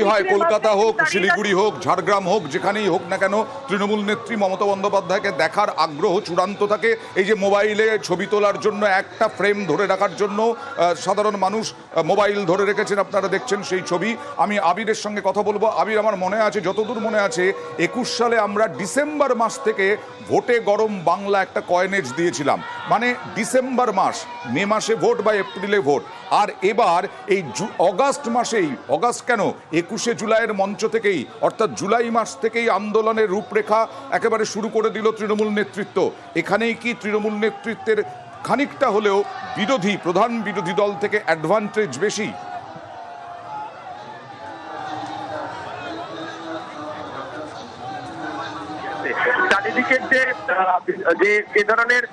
যেখানেই হয় কলকাতা হোক শিলিগুড়ি হোক ঝাড়গ্রাম হোক যেখানেই হোক না কেন তৃণমূল নেত্রী মমতা বন্দ্যোপাধ্যায়কে দেখার আগ্রহ চূড়ান্ত থাকে। এই যে মোবাইলে ছবি তোলার জন্য একটা ফ্রেম ধরে রাখার জন্য সাধারণ মানুষ মোবাইল ধরে রেখেছেন আপনারা দেখছেন সেই ছবি। আমি আবিরের সঙ্গে কথা বলব। আবির আমার মনে আছে যতদূর মনে আছে একুশ সালে আমরা ডিসেম্বর মাস থেকে ভোটে গরম বাংলা একটা কয়েনেজ দিয়েছিলাম। মানে ডিসেম্বর মাস মে মাসে ভোট বা এপ্রিলে ভোট। আর এবার এই অগাস্ট মাসেই অগাস্ট কেন? একুশে জুলাইয়ের মঞ্চ থেকেই, অর্থাৎ জুলাই মাস থেকেই আন্দোলনের রূপরেখা একেবারে শুরু করে দিল তৃণমূল নেতৃত্ব। এখানেই কি তৃণমূল নেতৃত্বের খানিকটা হলেও বিরোধী, প্রধান বিরোধী দল থেকে অ্যাডভান্টেজ বেশি? চারিদিকের যে যে যে ধরনের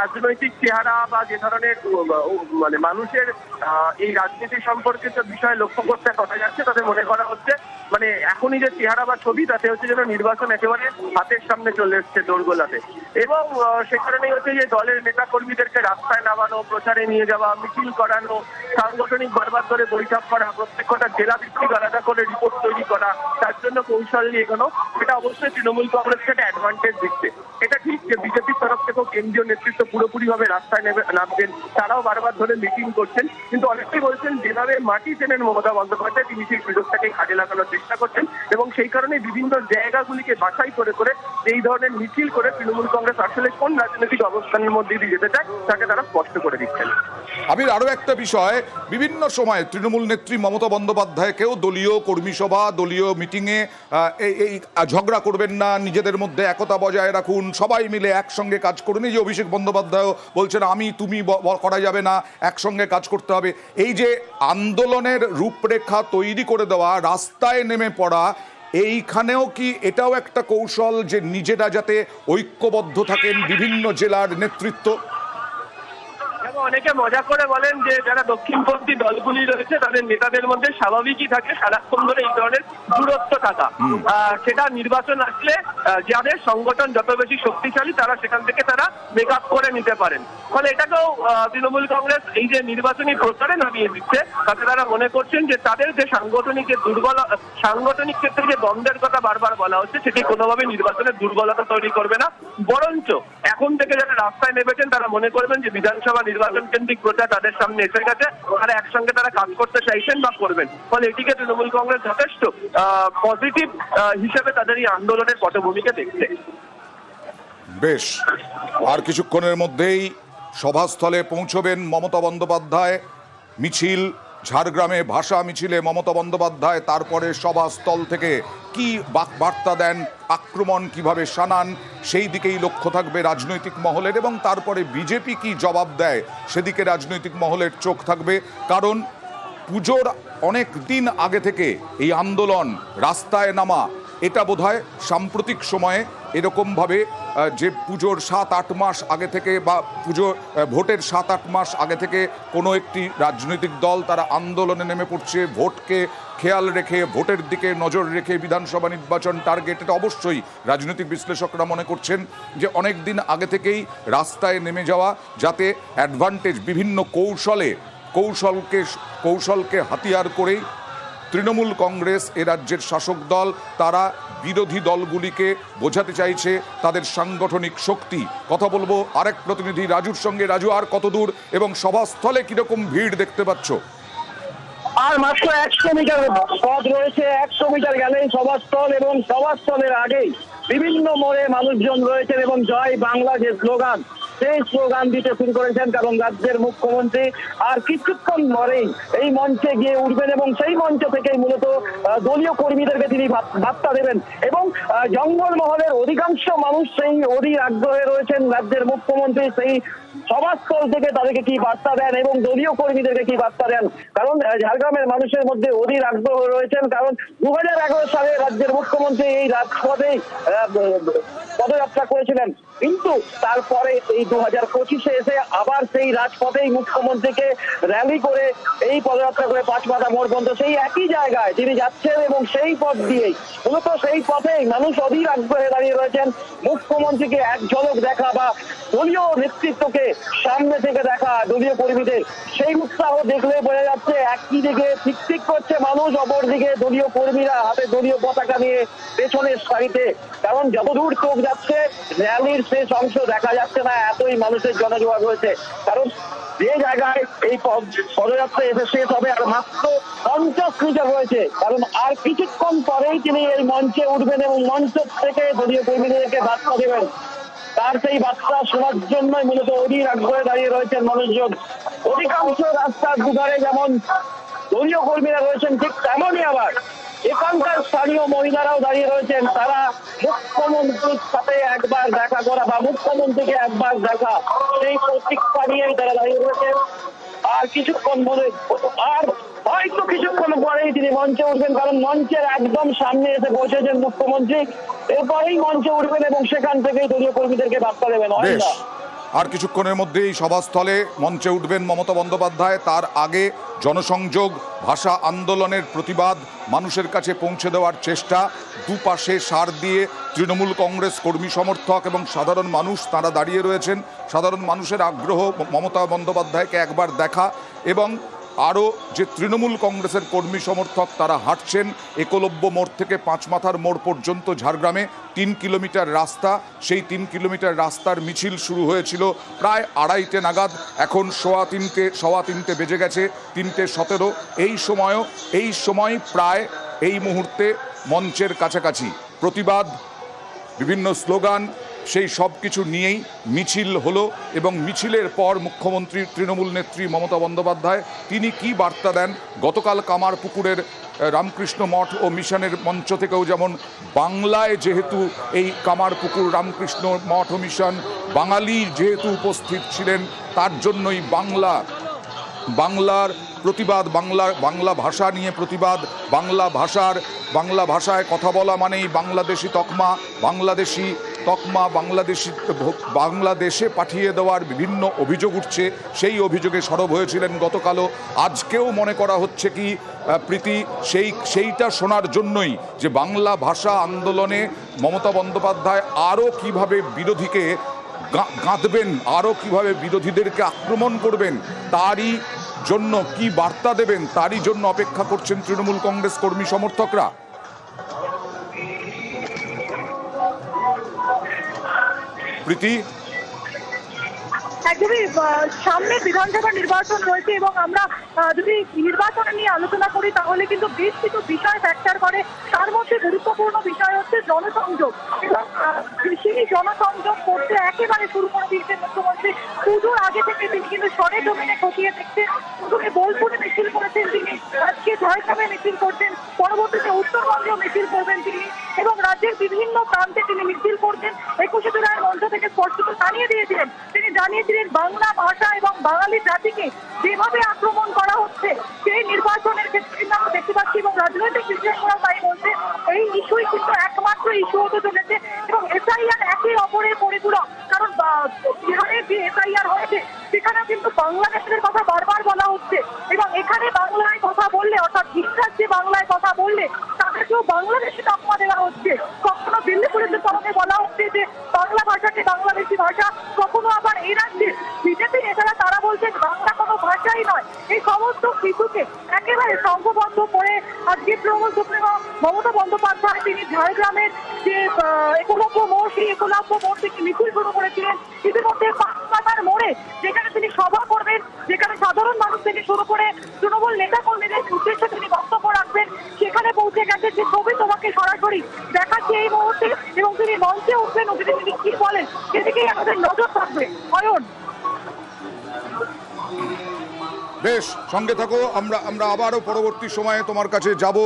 রাজনৈতিক চেহারা বা যে ধরনের মানে মানুষের এই রাজনীতি সম্পর্কিত বিষয় লক্ষ্য করতে কথা যাচ্ছে তাদের মনে করা হচ্ছে মানে এখনই যে চেহারা বা ছবি, তাতে হচ্ছে যেন নির্বাচন একেবারে হাতের সামনে চলে এসছে দোরগোলাতে। এবং সে কারণেই হচ্ছে যে দলের নেতা কর্মীদেরকে রাস্তায় নামানো, প্রচারে নিয়ে যাওয়া, মিছিল করানো, সাংগঠনিক বারবার ধরে বৈঠক করা, প্রত্যেকটা জেলা ভিত্তিক আলাদা করে রিপোর্ট তৈরি করা, তার জন্য কৌশল নিয়ে এগোনো, এটা অবশ্যই তৃণমূল কংগ্রেসকে একটা অ্যাডভান্টেজ দিচ্ছে এটা ঠিক যে বিজেপির তরফ থেকেও কেন্দ্রীয় নেতৃত্ব পুরোপুরি ভাবে রাস্তায় নেবে নামবেন তারাও বারবার ধরে মিটিং করছেন। কিন্তু অনেকেই বলছেন, যেভাবে মাটি চেনেন মমতা বন্দ্যোপাধ্যায়, তিনি সেই সুযোগটাকে কাজে লাগানোর চেষ্টা করছেন এবং সেই কারণে বিভিন্ন জায়গাগুলিকে বাছাই করে করে এই ধরনের মিছিল করে তৃণমূল কংগ্রেস আসলে কোন রাজনৈতিক অবস্থানের মধ্যে দিয়ে যেতে চায়, তাকে তারা স্পষ্ট করে দিচ্ছেন। আবির, আরও একটা বিষয়, বিভিন্ন সময় তৃণমূল নেত্রী মমতা বন্দ্যোপাধ্যায়কেও দলীয় কর্মী সভা দলীয় মিটিংয়ে এই ঝগড়া করবেন না, নিজেদের মধ্যে একতা বজায় রাখুন, সবাই মিলে একসঙ্গে কাজ করুন। এই যে অভিষেক বন্দ্যোপাধ্যায় বলছেন, আমি, তুমি করা যাবে না, একসঙ্গে কাজ করতে হবে। এই যে আন্দোলনের রূপরেখা তৈরি করে দেওয়া, রাস্তায় নেমে পড়া, এইখানেও কি এটাও একটা কৌশল যে নিজেরা যাতে ঐক্যবদ্ধ থাকেন বিভিন্ন জেলার নেতৃত্ব? অনেকে মজা করে বলেন যে যারা দক্ষিণপন্থী দলগুলি রয়েছে তাদের নেতাদের মধ্যে স্বাভাবিকই থাকে সারাক্ষণ ধরে এই ধরনের দূরত্ব থাকা। সেটা নির্বাচন আসলে যাদের সংগঠন যত বেশি শক্তিশালী তারা সেখান থেকে তারা মেক আপ করে নিতে পারেন। ফলে এটাকেও তৃণমূল কংগ্রেস এই যে নির্বাচনী প্রচারে নামিয়ে দিচ্ছে তাতে তারা মনে করছেন যে তাদের যে সাংগঠনিক যে দুর্বল সাংগঠনিক ক্ষেত্রে যে দ্বন্দ্বের কথা বারবার বলা হচ্ছে সেটি কোনোভাবে নির্বাচনের দুর্বলতা তৈরি করবে না। বরঞ্চ এখন থেকে যারা রাস্তায় নেমেছেন তারা মনে করবেন যে বিধানসভা নির্বাচন কেন্দ্রিক প্রচার তাদের সামনে এসে গেছে। তারা একসঙ্গে তারা কাজ করতে চাইছেন বা করবেন। ফলে এটিকে তৃণমূল কংগ্রেস যথেষ্ট পজিটিভ হিসেবে তাদের এই আন্দোলনের পটভূমিকে দেখছে। বেশ, আর কিছুক্ষণের মধ্যেই সভাস্থলে পৌঁছবেন মমতা বন্দ্যোপাধ্যায়। মিছিল, ঝাড়গ্রামে ভাষা মিছিলে মমতা বন্দ্যোপাধ্যায়, তারপরে সভাস্থল থেকে কি বার্তা দেন, আক্রমণ কীভাবে শানান, সেই দিকেই লক্ষ্য থাকবে রাজনৈতিক মহলের এবং তারপরে বিজেপি কি জবাব দেয়, সেদিকে রাজনৈতিক মহলের চোখ থাকবে। কারণ পুজোর অনেক দিন আগে থেকে এই আন্দোলন রাস্তায় নামা এটা বোধহয় সাম্প্রতিক সময়ে এরকমভাবে যে পুজোর সাত আট মাস আগে থেকে বা পুজো ভোটের সাত আট মাস আগে থেকে কোনো একটি রাজনৈতিক দল তারা আন্দোলনে নেমে পড়ছে, ভোটকে খেয়াল রেখে, ভোটের দিকে নজর রেখে বিধানসভা নির্বাচন টার্গেট, এটা অবশ্যই রাজনৈতিক বিশ্লেষকরা মনে করছেন যে অনেক দিন আগে থেকেই রাস্তায় নেমে যাওয়া, যাতে অ্যাডভান্টেজ বিভিন্ন কৌশলে, কৌশলকে কৌশলকে হাতিয়ার করেই তৃণমূল কংগ্রেস এ রাজ্যের শাসক দল, তারা বিরোধী দলগুলিকে বোঝাতে চাইছে তাদের সাংগঠনিক শক্তি। কথা বলব আরেক প্রতিনিধি রাজুর সঙ্গে। রাজু, আর কতদূর এবং সভাস্থলে কীরকম ভিড় দেখতে পাচ্ছ? আর মাত্র একশো মিটার পথ রয়েছে, একশো মিটার গেলেই সভাস্থল এবং সভাস্থলের আগেই বিভিন্ন মোড়ে মানুষজন রয়েছেন এবং জয় বাংলা যে স্লোগান সেই স্লোগান দিতে শুরু করেছেন কারণ রাজ্যের মুখ্যমন্ত্রী আর কিছুক্ষণ পরেই এই মঞ্চে গিয়ে উঠবেন এবং সেই মঞ্চ থেকেই মূলত দলীয় কর্মীদেরকে তিনি বার্তা দেবেন এবং জঙ্গলমহলের অধিকাংশ মানুষ সেই অধীর আগ্রহে রয়েছেন রাজ্যের মুখ্যমন্ত্রী সেই সভাস্থল থেকে তাদেরকে কি বার্তা দেন এবং দলীয় কর্মীদেরকে কি বার্তা দেন। কারণ ঝাড়গ্রামের মানুষের মধ্যে অধীর আগ্রহ রয়েছেন কারণ দু হাজার এগারো সালে রাজ্যের মুখ্যমন্ত্রী এই রাজপথে পদযাত্রা করেছিলেন। কিন্তু তারপরে এই দু হাজার পঁচিশে এসে আবার সেই রাজপথেই মুখ্যমন্ত্রীকে র্যালি করে এই পদযাত্রা করে পাঁচমাথা মোড় পর্যন্ত সেই একই জায়গায় তিনি যাচ্ছেন এবং সেই পথ দিয়েই, মূলত সেই পথেই মানুষ অধীর আগ্রহে দাঁড়িয়ে রয়েছেন মুখ্যমন্ত্রীকে এক ঝলক দেখা বা দলীয় নেতৃত্বকে সামনে থেকে দেখা দলীয় কর্মীদের। সেই উৎসাহ দেখলে বোঝা যাচ্ছে একই দিকে ঠিক করছে মানুষ, অপর দিকে দলীয় কর্মীরা হাতে দলীয় পতাকা নিয়ে পেছনের সারিতে। কারণ যতদূর চোখ যাচ্ছে র্যালির শেষ অংশ দেখা যাচ্ছে না, এতই মানুষের জনজোয়ার রয়েছে কারণ যে জায়গায় এই পদযাত্রা এসে শেষ হবে আর মাত্র পঞ্চাশ মিটার রয়েছে, কারণ আর কিছুক্ষণ পরেই তিনি এই মঞ্চে উঠবেন এবং মঞ্চ থেকে দলীয় কর্মীদেরকে বার্তা দেবেন। তার সেই বার্তা শোনার জন্যই মূলত অধীর আগ্রহে দাঁড়িয়ে রয়েছেন মানুষজন। অধিকাংশ রাস্তার দুধারে যেমন দলীয় কর্মীরা রয়েছেন, ঠিক তেমনই আবার এখানকার স্থানীয় মহিলারাও দাঁড়িয়ে রয়েছেন। তারা মুখ্যমন্ত্রীর সাথে একবার দেখা করা বা মুখ্যমন্ত্রীকে একবার দেখা, সেই প্রতীক্ষা নিয়েই তারা দাঁড়িয়ে রয়েছেন। আর কিছুক্ষণ পরে আর হয়তো কিছুক্ষণ পরেই তিনি মঞ্চে উঠবেন, কারণ মঞ্চের একদম সামনে এসে পৌঁছেছেন মুখ্যমন্ত্রী। এরপরেই মঞ্চে উঠবেন এবং সেখান থেকেই দলীয় কর্মীদেরকে বার্তা দেবেন। বেশ। অয়েন্দা আর কিছুক্ষণের মধ্যেই সভাস্থলে মঞ্চে উঠবেন মমতা বন্দ্যোপাধ্যায়। তার আগে জনসংযোগ, ভাষা আন্দোলনের প্রতিবাদ, মানুষের কাছে পৌঁছে দেওয়ার চেষ্টা, দুপাশে সার দিয়ে তৃণমূল কংগ্রেস কর্মী সমর্থক এবং সাধারণ মানুষ তারা দাঁড়িয়ে রয়েছেন। সাধারণ মানুষের আগ্রহ মমতা বন্দ্যোপাধ্যায়কে একবার দেখা এবং আরও যে তৃণমূল কংগ্রেসের কর্মী সমর্থক তারা হাঁটছেন, একলব্য মোড় থেকে পাঁচমাথার মোড় পর্যন্ত ঝাড়গ্রামে তিন কিলোমিটার রাস্তা, সেই তিন কিলোমিটার রাস্তার মিছিল শুরু হয়েছিল প্রায় আড়াইটে নাগাদ। এখন সোয়া তিনটে সোয়া তিনটে বেজে গেছে, তিনটে সতেরো। এই সময়ও, এই সময় প্রায় এই মুহূর্তে মঞ্চের কাছাকাছি। প্রতিবাদ, বিভিন্ন স্লোগান সেই সব কিছু নিয়েই মিছিল হলো এবং মিছিলের পর মুখ্যমন্ত্রী তৃণমূল নেত্রী মমতা বন্দ্যোপাধ্যায় তিনি কি বার্তা দেন? গতকাল কামারপুকুরের আহ, রামকৃষ্ণ মঠ ও মিশনের মঞ্চ থেকেও যেমন বাংলায় যেহেতু এই কামারপুকুর রামকৃষ্ণ মঠ ও মিশন বাঙালি যেহেতু উপস্থিত ছিলেন তার জন্যই বাংলা বাংলার প্রতিবাদ বাংলা বাংলা ভাষা নিয়ে প্রতিবাদ বাংলা ভাষার বাংলা ভাষায় কথা বলা মানেই বাংলাদেশি তকমা বাংলাদেশি তকমা বাংলাদেশি বাংলাদেশে পাঠিয়ে দেওয়ার বিভিন্ন অভিযোগ উঠছে। সেই অভিযোগে সরব হয়েছিলেন গতকালও। আজকেও মনে করা হচ্ছে কি প্রীতি, সেই সেইটা শোনার জন্যই যে বাংলা ভাষা আন্দোলনে মমতা বন্দ্যোপাধ্যায় আরও কীভাবে বিরোধীকে গা- গাঁথবেন আরও কীভাবে বিরোধীদেরকে আক্রমণ করবেন, তারই জন্য কি বার্তা দেবেন, তারই জন্য অপেক্ষা করছেন তৃণমূল কংগ্রেস কর্মী সমর্থকরা। প্রীতি একদমই সামনে বিধানসভা নির্বাচন রয়েছে এবং আমরা যদি নির্বাচন নিয়ে আলোচনা করি, তাহলে কিন্তু বেশ কিছু বিষয় ফ্যাক্টর করে। তার মধ্যে গুরুত্বপূর্ণ বিষয় হচ্ছে জনসংযোগ। সেই জনসংযোগ করতে একেবারে শুরু করে দিয়েছেন মুখ্যমন্ত্রী। পুজোর আগে থেকে তিনি কিন্তু সরে জমিনে খতিয়ে দেখছেন। প্রথমে বোলপুরে মিছিল করেছেন তিনি। আজকে ঝাড়গ্রামে মিছিল করছেন। পরবর্তীতে উত্তরবঙ্গেও মিছিল করবেন তিনি। এবং রাজ্যের বিভিন্ন প্রান্তে তিনি মিছিল করছেন। একুশে জুলাই মঞ্চ থেকে স্পষ্টত জানিয়ে দিয়েছিলেন। তিনি জানিয়েছিলেন বাংলা ভাষা এবং বাঙালি জাতিকে যেভাবে আক্রমণ করা হচ্ছে, সেই নির্বাচনের ক্ষেত্রে কিন্তু আমরা দেখতে পাচ্ছি এবং রাজনৈতিক বিশ্লেষকরা তাই বলছে, এই ইস্যুই কিন্তু একমাত্র ইস্যু হতে চলেছে এবং এসআইআর একে অপরের পরিপূরক। কারণ বা- বিহারে যে এসআইআর হয়েছে সেখানে কিন্তু বাংলাদেশের কথা বারবার বলা হচ্ছে এবং এখানে বাংলায় কথা বললে অর্থাৎ ভিক্ষার যে বাংলায় কথা বললে তাদেরকেও বাংলাদেশি তকমা দেওয়া হচ্ছে কখনো দিল্লি পুলিশের তরফে বলা হচ্ছে যে বাংলা ভাষাকে বাংলাদেশি ভাষা কখনো আবার এই রাজ্যে বিজেপি নেতারা তারা বলছেন বাংলা কোনো ভাষাই নয় এই সমস্ত একেবারে সংঘবদ্ধ করে আজকে তৃণমূল সুপ্রিমো মমতা বন্দ্যোপাধ্যায় তিনি ঝাড়গ্রামের যে একলব্য মোড়, সেই একলব্য মোড় থেকে মিছিল শুরু করেছিলেন। ইতিমধ্যে পাঁচপাতার মোড়ে যেখানে তিনি সভা করবেন, যেখানে সাধারণ মানুষ থেকে শুরু করে তৃণমূল নেতা কর্মীদের উদ্দেশ্যে তিনি বক্তব্য রাখবেন, সেখানে পৌঁছে গেছে যে ছবি তোমাকে সরাসরি দেখাচ্ছি এই মুহূর্তে এবং তিনি মঞ্চে উঠবেন ওখানে তিনি কি বলেন, সেদিকেই আমাদের নজর থাকবে। অয়ন। বেশ সঙ্গে থাকো, আমরা আমরা আবারও পরবর্তী সময়ে তোমার কাছে যাব।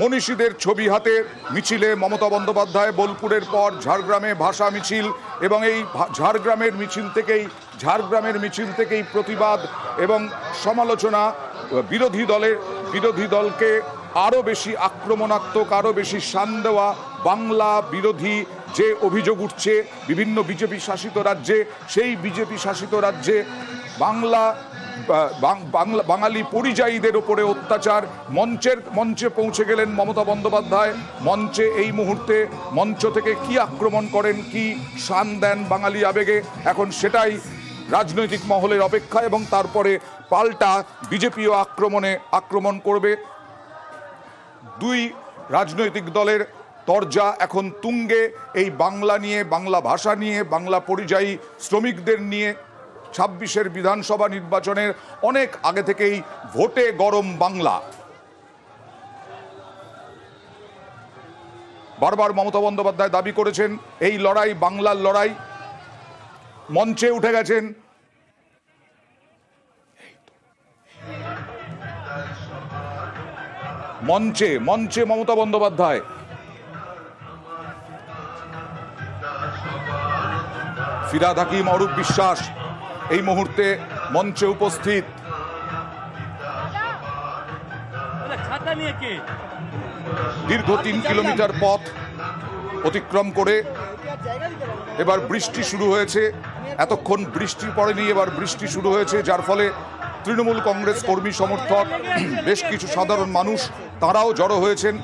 মনীষীদের ছবি হাতে, মিছিলে মমতা বন্দ্যোপাধ্যায়, বোলপুরের পর ঝাড়গ্রামে ভাষা মিছিল এবং এই ঝাড়গ্রামের মিছিল থেকেই, ঝাড়গ্রামের মিছিল থেকেই প্রতিবাদ এবং সমালোচনা বিরোধী দলের, বিরোধী দলকে আরও বেশি আক্রমণাত্মক, আরও বেশি শান দেওয়া, বাংলা বিরোধী যে অভিযোগ উঠছে, বিভিন্ন বিজেপি শাসিত রাজ্যে, সেই বিজেপি শাসিত রাজ্যে বাংলা বাঙালি পরিযায়ীদের ওপরে অত্যাচার। মঞ্চের, মঞ্চে পৌঁছে গেলেন মমতা বন্দ্যোপাধ্যায়। মঞ্চে এই মুহূর্তে মঞ্চ থেকে কি আক্রমণ করেন, কি শান দেন বাঙালি আবেগে? এখন সেটাই রাজনৈতিক মহলের অপেক্ষা এবং তারপরে পাল্টা বিজেপিও আক্রমণে, আক্রমণ করবে। দুই রাজনৈতিক দলের তরজা এখন তুঙ্গে। এই বাংলা নিয়ে, বাংলা ভাষা নিয়ে, বাংলা পরিযায়ী শ্রমিকদের নিয়ে ছাব্বিশের বিধানসভা নির্বাচনের অনেক আগে থেকেই ভোটে গরম বাংলা। বারবার মমতা বন্দ্যোপাধ্যায় দাবি করেছেন, এই লড়াই বাংলার লড়াই। মঞ্চে উঠে গেছেন। মঞ্চে মঞ্চে মমতা বন্দ্যোপাধ্যায়। ফিরাদ হাকিম, অরূপ বিশ্বাস। এই মুহূর্তে মঞ্চে উপস্থিত। দীর্ঘ তিন কিলোমিটার পথ অতিক্রম করে এবার বৃষ্টি শুরু হয়েছে। এতক্ষণ বৃষ্টি পড়েনি এবার বৃষ্টি শুরু হয়েছে যার ফলে তৃণমূল কংগ্রেস কর্মী সমর্থক বেশ কিছু সাধারণ মানুষ তারাও জড়ো হয়েছেন।